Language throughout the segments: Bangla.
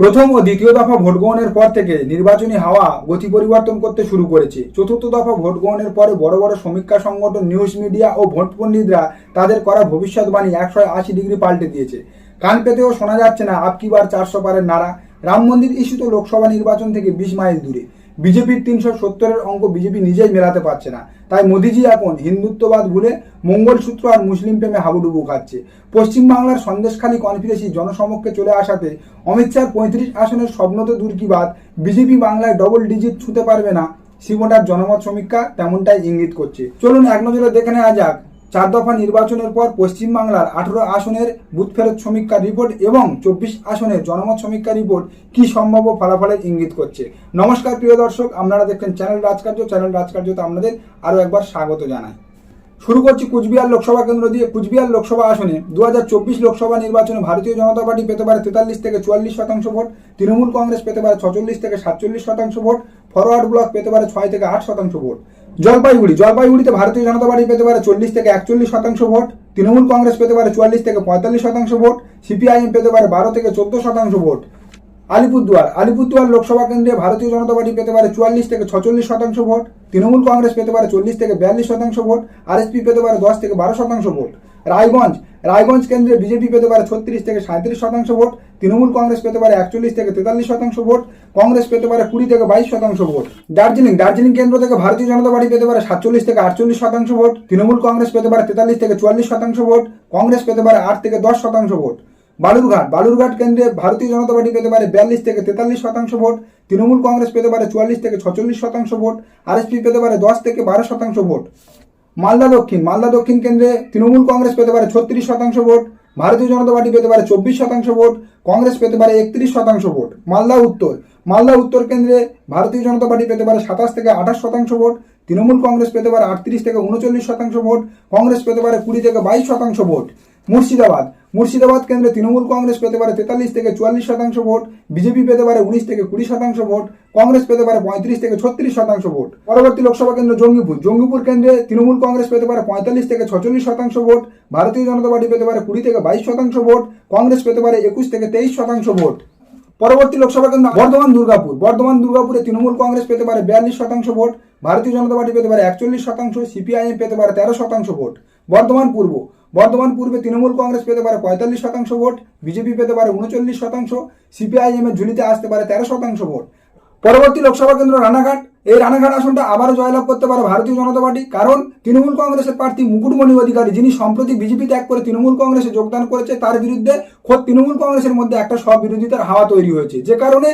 প্রথম ও দ্বিতীয় দফা ভোট গ্রহণের পর থেকে নির্বাচনী হাওয়া গতি পরিবর্তন করতে শুরু করেছে। চতুর্থ দফা ভোট গ্রহণের পরে বড় বড় সমীক্ষা সংগঠন নিউজ মিডিয়া ও ভোট পণ্ডিতরা তাদের করা ভবিষ্যৎবাণী একশো আশি ডিগ্রি পাল্টে দিয়েছে। কান পেতেও শোনা যাচ্ছে না আপকিবার চারশো পারের নারা রাম মন্দির ইস্যু তো লোকসভা নির্বাচন থেকে বিশ মাইল দূরে। বিজেপির তিনশো সত্তরের অঙ্ক বিজেপি নিজেই মেলাতে পারছে না। তাই মোদিজি এখন হিন্দুত্ববাদ ভুলে মঙ্গলসূত্র আর মুসলিম প্রেমে হাবুডুবু খাচ্ছে। পশ্চিমবাংলার সন্দেশখালী কনফিডেন্সি জনসমক্ষে চলে আসাতে অমিত শাহ পঁয়ত্রিশ আসনের স্বপ্ন তো দূর কি বাদ বিজেপি বাংলায় ডবল ডিজিট ছুতে পারবে না। শিবটার জনমত সমীক্ষা তেমনটাই ইঙ্গিত করছে। চলুন এক নজরে দেখে নেওয়া যাক চার দফা নির্বাচনের পর পশ্চিমবাংলার আঠেরো আসনের বুথ ফেরত সমীক্ষা রিপোর্ট এবং চব্বিশ আসনের জনমত সমীক্ষা রিপোর্ট কি সম্ভাব্য ফলাফলের ইঙ্গিত করছে। নমস্কার, প্রিয় দর্শক, আপনারা দেখছেন চ্যানেল রাজকার্য। চ্যানেল রাজকার্যতে আপনাদের আরও একবার স্বাগত জানাই। শুরু করছি কুচবিহার লোকসভা কেন্দ্র দিয়ে। কুচবিহার লোকসভা আসনে দু হাজার চব্বিশ লোকসভা নির্বাচনে ভারতীয় জনতা পার্টি পেতে পারে তেতাল্লিশ থেকে চুয়াল্লিশ শতাংশ ভোট, তৃণমূল কংগ্রেস পেতে পারে ছচল্লিশ থেকে সাতচল্লিশ শতাংশ ভোট, ফরওয়ার্ড ব্লক পেতে পারে ছয় থেকে আট শতাংশ ভোট। জলপাইগুড়ি, জলপাইগুড়িতে ভারতীয় জনতা পার্টি পেতে পারে চল্লিশ থেকে একচল্লিশ শতাংশ ভোট, তৃণমূল কংগ্রেস পেতে পারে চুয়াল্লিশ থেকে পঁয়তাল্লিশ শতাংশ ভোট, সিপিআইএম পেতে পারে বারো থেকে চোদ্দ শতাংশ ভোট। আলিপুরদুয়ার আলিপুরদুয়ার লোকসভা কেন্দ্রে ভারতীয় জনতা পার্টি পেতে পারে চুয়াল্লিশ থেকে ছচল্লিশ শতাংশ ভোট, তৃণমূল কংগ্রেস পেতে পারে চল্লিশ থেকে বিয়াল্লিশ শতাংশ ভোট, আরএসপি পেতে পারে দশ থেকে বারো শতাংশ ভোট। রায়গঞ্জ রায়গঞ্জ কেন্দ্রে বিজেপি পেতে পারে ছত্রিশ থেকে সাঁত্রিশ শতাংশ ভোট, তৃণমূল কংগ্রেস পেতে পারে একচল্লিশ থেকে তেতাল্লিশ শতাংশ ভোট, কংগ্রেস পেতে পারে কুড়ি থেকে বাইশ শতাংশ ভোট। দার্জিলিং দার্জিলিং কেন্দ্র থেকে ভারতীয় জনতা পার্টি পেতে পারে সাতচল্লিশ থেকে আটচল্লিশ শতাংশ ভোট, তৃণমূল কংগ্রেস পেতে পারে তেতাল্লিশ থেকে চুয়াল্লিশ শতাংশ ভোট, কংগ্রেস পেতে পারে আট থেকে দশ শতাংশ ভোট। বালুরঘাট বালুরঘাট কেন্দ্রে ভারতীয় জনতা পার্টি পেতে পারে বিয়াল্লিশ থেকে তেতাল্লিশ শতাংশ ভোট, তৃণমূল কংগ্রেস পেতে পারে চুয়াল্লিশ থেকে ছচল্লিশ শতাংশ ভোট, আরএসপি পেতে পারে দশ থেকে বারো শতাংশ ভোট। মালদা দক্ষিণ। মালদা দক্ষিণ কেন্দ্রে তৃণমূল কংগ্রেস পেতে পারে ছত্রিশ শতাংশ ভোট, ভারতীয় জনতা পার্টি পেতে পারে চব্বিশ শতাংশ ভোট, কংগ্রেস পেতে পারে একত্রিশ শতাংশ ভোট। মালদা উত্তর। মালদা উত্তর কেন্দ্রে ভারতীয় জনতা পার্টি পেতে পারে সাতাশ থেকে আঠাশ শতাংশ ভোট, তৃণমূল কংগ্রেস পেতে পারে আটত্রিশ থেকে উনচল্লিশ শতাংশ ভোট, কংগ্রেস পেতে পারে কুড়ি থেকে বাইশ শতাংশ ভোট। মুর্শিদাবাদ। মুর্শিদাবাদ কেন্দ্রে তৃণমূল কংগ্রেস পেতে পারে তেতাল্লিশ থেকে চুয়াল্লিশ শতাংশ ভোট, বিজেপি পেতে পারে উনিশ থেকে কুড়ি শতাংশ ভোট, কংগ্রেস পেতে পারে পঁয়ত্রিশ থেকে ছত্রিশ শতাংশ ভোট। পরবর্তী লোকসভা কেন্দ্র জঙ্গিপুর। জঙ্গিপুর কেন্দ্রে তৃণমূল কংগ্রেস পেতে পারে পঁয়তাল্লিশ থেকে ছচল্লিশ শতাংশ ভোট, ভারতীয় জনতা পার্টি পেতে পারে কুড়ি থেকে বাইশ শতাংশ ভোট, কংগ্রেস পেতে পারে একুশ থেকে তেইশ শতাংশ ভোট। পরবর্তী লোকসভা কেন্দ্র বর্ধমান দুর্গাপুর। বর্ধমান দুর্গাপুরে তৃণমূল কংগ্রেস পেতে পারে বিয়াল্লিশ শতাংশ ভোট, ভারতীয় জনতা পার্টি পেতে পারে একচল্লিশ শতাংশ, সিপিআইএম পেতে পারে তেরো শতাংশ ভোট। বর্ধমান পূর্ব। বর্ধমান পূর্বে তৃণমূল কংগ্রেস পেতে পারে পঁয়তাল্লিশ শতাংশ ভোট, বিজেপি পেতে পারে উনচল্লিশ শতাংশ সিপিআইএম এর ঝুলিতে আসতে পারে তেরো শতাংশ ভোট। পরবর্তী লোকসভা কেন্দ্র রানাঘাট। এই রানাঘাট আসনটা আবারও জয়লাভ করতে পারে ভারতীয় জনতা পার্টি, কারণ তৃণমূল কংগ্রেসের প্রার্থী মুকুটমণি অধিকারী, যিনি সম্প্রতি বিজেপি ত্যাগ করে তৃণমূল কংগ্রেসে যোগদান করেছে, তার বিরুদ্ধে খোদ তৃণমূল কংগ্রেসের মধ্যে একটা সবিরোধিতার হাওয়া তৈরি হয়েছে। যে কারণে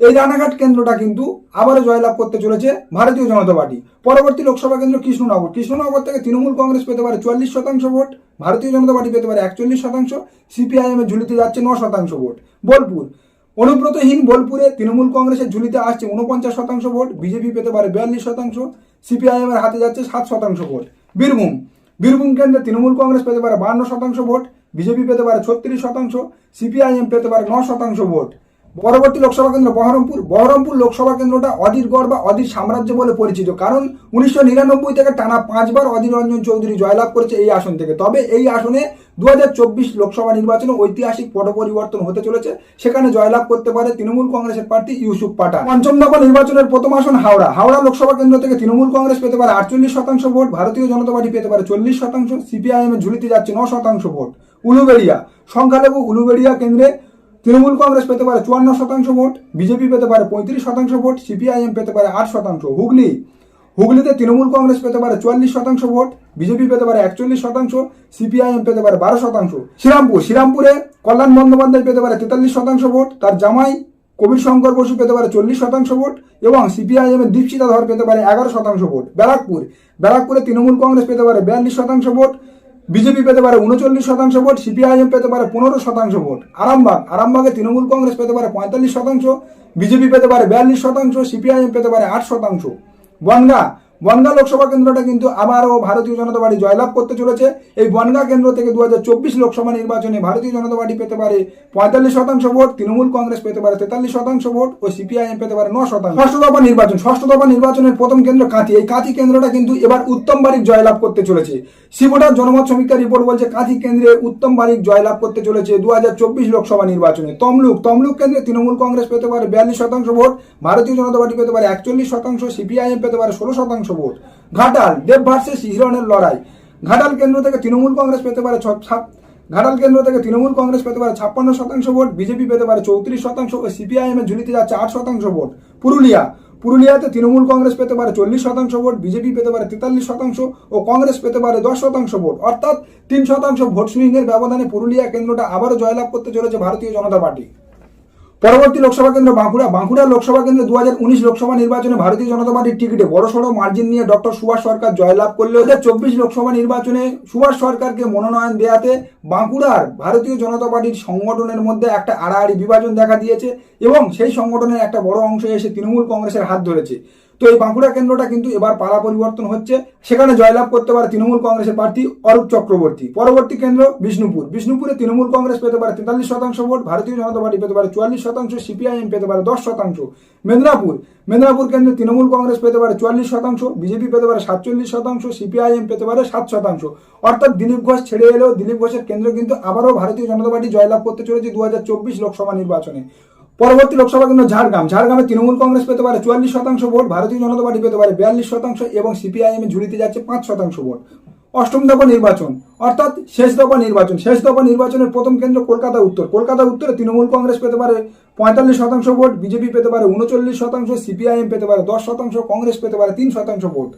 এই রানাঘাট কেন্দ্রটা কিন্তু আবারও জয়লাভ করতে চলেছে ভারতীয় জনতা পার্টি। পরবর্তী লোকসভা কেন্দ্র কৃষ্ণনগর। কৃষ্ণনগর থেকে তৃণমূল কংগ্রেস পেতে পারে চুয়াল্লিশ শতাংশ ভোট, ভারতীয় জনতা পার্টি পেতে পারে একচল্লিশ শতাংশ সিপিআইএম এর ঝুলিতে যাচ্ছে ন শতাংশ ভোট। বোলপুর। অনুব্রতহীন বোলপুরে তৃণমূল কংগ্রেসের ঝুলিতে আসছে উনপঞ্চাশ শতাংশ ভোট, বিজেপি পেতে পারে বিয়াল্লিশ শতাংশ সিপিআইএম এর হাতে যাচ্ছে সাত শতাংশ ভোট। বীরভূম। বীরভূম কেন্দ্রে তৃণমূল কংগ্রেস পেতে পারে বান্ন শতাংশ ভোট, বিজেপি পেতে পারে ছত্রিশ শতাংশ, সিপিআইএম পেতে পারে ন শতাংশ ভোট। পরবর্তী লোকসভা কেন্দ্র বহরমপুর। বহরমপুর লোকসভা কেন্দ্রটা অধীর গড় বা অধীর সাম্রাজ্য বলে পরিচিত। কারণ উনিশশো নিরানব্বই থেকে টানা পাঁচবার অধীর রঞ্জন চৌধুরী জয়লাভ করেছে এই আসন থেকে। তবে এই আসনে দু হাজার চব্বিশ লোকসভা নির্বাচনে ঐতিহাসিক পট পরিবর্তন হতে চলেছে। সেখানে জয়লাভ করতে পারে তৃণমূল কংগ্রেসের প্রার্থী ইউসুফ পাঠান। পঞ্চম দফা নির্বাচনের প্রথম আসন হাওড়া। হাওড়া লোকসভা কেন্দ্র থেকে তৃণমূল কংগ্রেস পেতে পারে আটচল্লিশ শতাংশ ভোট, ভারতীয় জনতা পার্টি পেতে পারে চল্লিশ শতাংশ, সিপিআইএম ঝুলিতে যাচ্ছে ন শতাংশ ভোট। উলুবেড়িয়া। সংখ্যালঘু উলুবেড়িয়া কেন্দ্রে তৃণমূল কংগ্রেস পেতে পারে চুয়ান্ন শতাংশ ভোট বিজেপি পেতে পারে পঁয়ত্রিশ শতাংশ ভোট সিপিআইএম পেতে পারে আট শতাংশ হুগলি হুগলিতে তৃণমূল কংগ্রেস পেতে পারে চুয়াল্লিশ শতাংশ ভোট বিজেপি পেতে পারে একচল্লিশ শতাংশ সিপিআইএম পেতে পারে বারো শতাংশ শ্রীরামপুর শ্রীরামপুরে কল্যাণ বন্দ্যোপাধ্যায় পেতে পারে তেতাল্লিশ শতাংশ ভোট তার জামাই কবির শঙ্কর বসু পেতে পারে চল্লিশ শতাংশ ভোট এবং সিপিআইএম এর দীপশিতা ধর পেতে পারে এগারো শতাংশ ভোট ব্যারাকপুর ব্যারাকপুরে তৃণমূল কংগ্রেস পেতে পারে বিয়াল্লিশ শতাংশ ভোট বিজেপি পেতে পারে উনচল্লিশ শতাংশ ভোট, সিপিআইএম পেতে পারে পনেরো শতাংশ ভোট। আরামবাগ, আরামবাগে তৃণমূল কংগ্রেস পেতে পারে পঁয়তাল্লিশ শতাংশ, বিজেপি পেতে পারে বিয়াল্লিশ শতাংশ, সিপিআইএম পেতে পারে আট শতাংশ। বনগা বনগা লোকসভা কেন্দ্রটা কিন্তু আবারও ভারতীয় জনতা পার্টি জয়লাভ করতে চলেছে। এই বনগা কেন্দ্র থেকে দু হাজার চব্বিশ লোকসভা নির্বাচনে ভারতীয় জনতা পার্টি পেতে পারে পঁয়তাল্লিশ শতাংশ ভোট, তৃণমূল কংগ্রেস পেতে পারে তেতাল্লিশ শতাংশ ভোট ও সিপিআইএম পেতে পারে ন শতাংশ। ষষ্ঠ দফা নির্বাচন, ষষ্ঠ দফা নির্বাচনের প্রথম কেন্দ্র কাঁথি। এই কাঁথি কেন্দ্রটা কিন্তু এবার উত্তম বারিক জয়লাভ করতে চলেছে। সিভোটার জনমত সমীক্ষা রিপোর্ট বলছে কাঁথি কেন্দ্রে উত্তম বারিক জয়লাভ করতে চলেছে দু হাজার চব্বিশ লোকসভা নির্বাচনে। তমলুক তমলুক কেন্দ্রে তৃণমূল কংগ্রেস পেতে পারে বিয়াল্লিশ শতাংশ ভোট, ভারতীয় জনতা পার্টি পেতে পারে একচল্লিশ শতাংশ, সিপিআইএম পেতে পারে ষোলো শতাংশ ভোট। ঘাটাল, দেব ভার্সেস হিরণের লড়াই। ঘাটাল কেন্দ্র থেকে তৃণমূল কংগ্রেস পেতে পারে ঘাটাল কেন্দ্র থেকে তৃণমূল কংগ্রেস পেতে পারে ছাপ্পান্ন শতাংশ ভোট, বিজেপি পেতে পারে চৌত্রিশ শতাংশ ও সিপিআইএম এর ঝুলিতে যাচ্ছে আট শতাংশ ভোট। পুরুলিয়া, পুরুলিয়াতে তৃণমূল কংগ্রেস পেতে পারে চল্লিশ শতাংশ ভোট, বিজেপি পেতে পারে তেতাল্লিশ শতাংশ ও কংগ্রেস পেতে পারে দশ শতাংশ ভোট। অর্থাৎ তিন শতাংশ ভোট সুইং এর ব্যবধানে পুরুলিয়া কেন্দ্রটা আবারও জয়লাভ করতে চলেছে ভারতীয় জনতা পার্টি। পরবর্তী লোকসভা কেন্দ্র বাঁকুড়া। বাঁকুড়া লোকসভা কেন্দ্রে দু উনিশ লোকসভা নির্বাচনে ভারতীয় জনতা পার্টির টিকিটে বড়সড় মার্জিন নিয়ে ডক্টর সুভাষ সরকার জয়লাভ করলেও চব্বিশ লোকসভা নির্বাচনে সুভাষ সরকারকে মনোনয়ন দেওয়াতে বাঁকুড়ার ভারতীয় জনতা পার্টির সংগঠনের মধ্যে একটা আড়াআড়ি বিভাজন দেখা দিয়েছে এবং সেই সংগঠনের একটা বড় অংশ এসে তৃণমূল কংগ্রেসের হাত ধরেছে। তো এই বাঁকুড়া কেন্দ্রটা কিন্তু এবার পালা পরিবর্তন হচ্ছে। সেখানে জয়লাভ করতে পারে তৃণমূল কংগ্রেসের প্রার্থী অরূপ চক্রবর্তী। পরবর্তী কেন্দ্র বিষ্ণুপুর। বিষ্ণুপুরে তৃণমূল কংগ্রেস পেতে পারে তেতাল্লিশ শতাংশ ভোট, ভারতীয় জনতা পার্টি পেতে পারে চুয়াল্লিশ শতাংশ, সিপিআইএম পেতে পারে দশ শতাংশ। মেদিনীপুর। মেদিনীপুর কেন্দ্রে তৃণমূল কংগ্রেস পেতে পারে চুয়াল্লিশ শতাংশ, বিজেপি পেতে পারে সাতচল্লিশ শতাংশ, সিপিআইএম পেতে পারে সাত শতাংশ। অর্থাৎ দিলীপ ঘোষ ছেড়ে এলেও দিলীপ ঘোষের কেন্দ্র কিন্তু আবারও ভারতীয় জনতা পার্টি জয়লাভ করতে চলেছে দু হাজার চব্বিশ লোকসভা নির্বাচনে। পরবর্তী লোকসভা কেন্দ্র ঝাড়গ্রাম। ঝাড়গ্রামে তৃণমূল কংগ্রেস পেতে পারে চুয়াল্লিশ শতাংশ ভোট, ভারতীয় জনতা পার্টি পেতে পারে বিয়াল্লিশ শতাংশ এবং সিপিআইএম ঝুড়িতে যাচ্ছে পাঁচ শতাংশ ভোট। অষ্টম দফা নির্বাচন, অর্থাৎ শেষ দফা নির্বাচন। শেষ দফা নির্বাচনের প্রথম কেন্দ্র কলকাতা উত্তর। কলকাতা উত্তরে তৃণমূল কংগ্রেস পেতে পারে পঁয়তাল্লিশ শতাংশ ভোট, বিজেপি পেতে পারে উনচল্লিশ শতাংশ, সিপিআইএম পেতে পারে দশ শতাংশ, কংগ্রেস পেতে পারে তিন শতাংশ ভোট।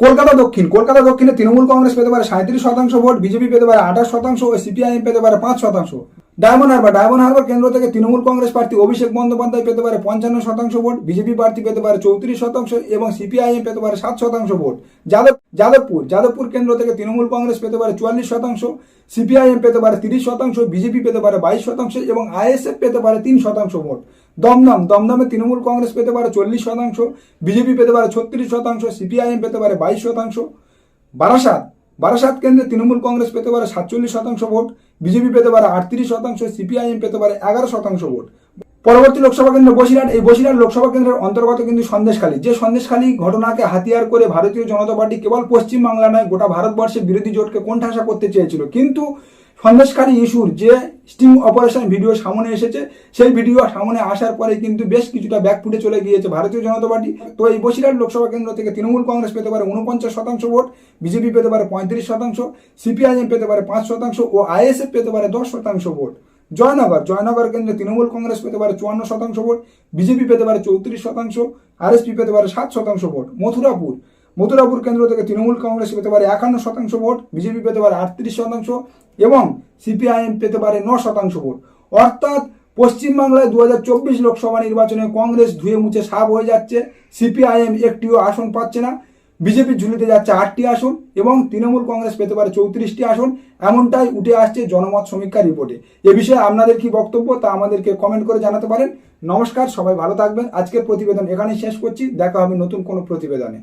কলকাতা দক্ষিণ, কলকাতা দক্ষিণে তৃণমূল কংগ্রেস পেতে পারে সাঁত্রিশ শতাংশ ভোট, বিজেপি পেতে পারে আঠাশ শতাংশ ও সিপিআইএম পেতে পারে পাঁচ শতাংশ। ডায়মন্ড হারবার ডায়মন্ড হারবার কেন্দ্র থেকে তৃণমূল কংগ্রেস প্রার্থী অভিষেক বন্দ্যোপাধ্যায় পেতে পারে পঞ্চান্ন শতাংশ ভোট বিজেপি প্রার্থী পেতে পারে চৌত্রিশ শতাংশ এবং সিপিআইএম পেতে পারে সাত শতাংশ ভোট যাদব যাদবপুর যাদবপুর কেন্দ্র থেকে তৃণমূল কংগ্রেস পেতে পারে চুয়াল্লিশ শতাংশ সিপিআইএম পেতে পারে তিরিশ শতাংশ বিজেপি পেতে পারে বাইশ শতাংশ এবং আইএসএফ পেতে পারে তিন শতাংশ ভোট দমদম দমদমে তৃণমূল কংগ্রেস পেতে পারে চল্লিশ শতাংশ বিজেপি পেতে পারে ছত্রিশ শতাংশ সিপিআইএম পেতে পারে বাইশ শতাংশ বারাসাত বারাসাত কেন্দ্রে তৃণমূল কংগ্রেস পেতে পারে সাতচল্লিশ শতাংশ ভোট, বিজেপি পেতে পারে আটত্রিশ শতাংশ, সিপিআইএম পেতে পারে এগারো শতাংশ ভোট। পরবর্তী লোকসভা কেন্দ্র বসিরহাট। এই বসিরহাট লোকসভা কেন্দ্রের অন্তর্গত কিন্তু সন্দেশখালী। যে সন্দেশখালী ঘটনাকে হাতিয়ার করে ভারতীয় জনতা পার্টি কেবল পশ্চিমবাংলা নয়, গোটা ভারতবর্ষে বিরোধী জোটকে কোণঠাসা করতে চেয়েছিল। কিন্তু সন্দেশখালী ইস্যুর যে স্টিং অপারেশন ভিডিও সামনে এসেছে, সেই ভিডিও সামনে আসার পরে কিন্তু বেশ কিছুটা ব্যাক ফুটে চলে গিয়েছে ভারতীয় জনতা পার্টি। তো এই বসিরহাট লোকসভা কেন্দ্র থেকে তৃণমূল কংগ্রেস পেতে পারে উনপঞ্চাশ শতাংশ ভোট, বিজেপি পেতে পারে পঁয়ত্রিশ শতাংশ, সিপিআইএম পেতে পারে পাঁচ শতাংশ ও আইএসএফ পেতে পারে দশ শতাংশ ভোট। জয়নগর জয়নগর কেন্দ্রে তৃণমূল কংগ্রেস পেতে পারে চুয়ান্ন শতাংশ ভোট, বিজেপি পেতে পারে চৌত্রিশ শতাংশ, আরএসপি পেতে পারে সাত শতাংশ ভোট। মথুরাপুর মথুরাপুর কেন্দ্র থেকে তৃণমূল কংগ্রেস পেতে পারে একান্ন শতাংশ ভোট, বিজেপি পেতে পারে আটত্রিশ শতাংশ এবং সিপিআইএম পেতে পারে ন শতাংশ ভোট। অর্থাৎ পশ্চিমবাংলায় দু হাজার চব্বিশ লোকসভা নির্বাচনে কংগ্রেস ধুয়ে মুছে সাফ হয়ে যাচ্ছে, সিপিআইএম একটিও আসন পাচ্ছে না, বিজেপি ঝুলিতে যাচ্ছে আটটি আসন এবং তৃণমূল কংগ্রেস পেতে পারে চৌত্রিশটি আসন, এমনটাই উঠে আসছে জনমত সমীক্ষা রিপোর্টে। এ বিষয়ে আপনাদের কি বক্তব্য তা আমাদেরকে কমেন্ট করে জানাতে পারেন। নমস্কার, সবাই ভালো থাকবেন। আজকের প্রতিবেদন এখানেই শেষ করছি। দেখা হবে নতুন কোনো প্রতিবেদনে।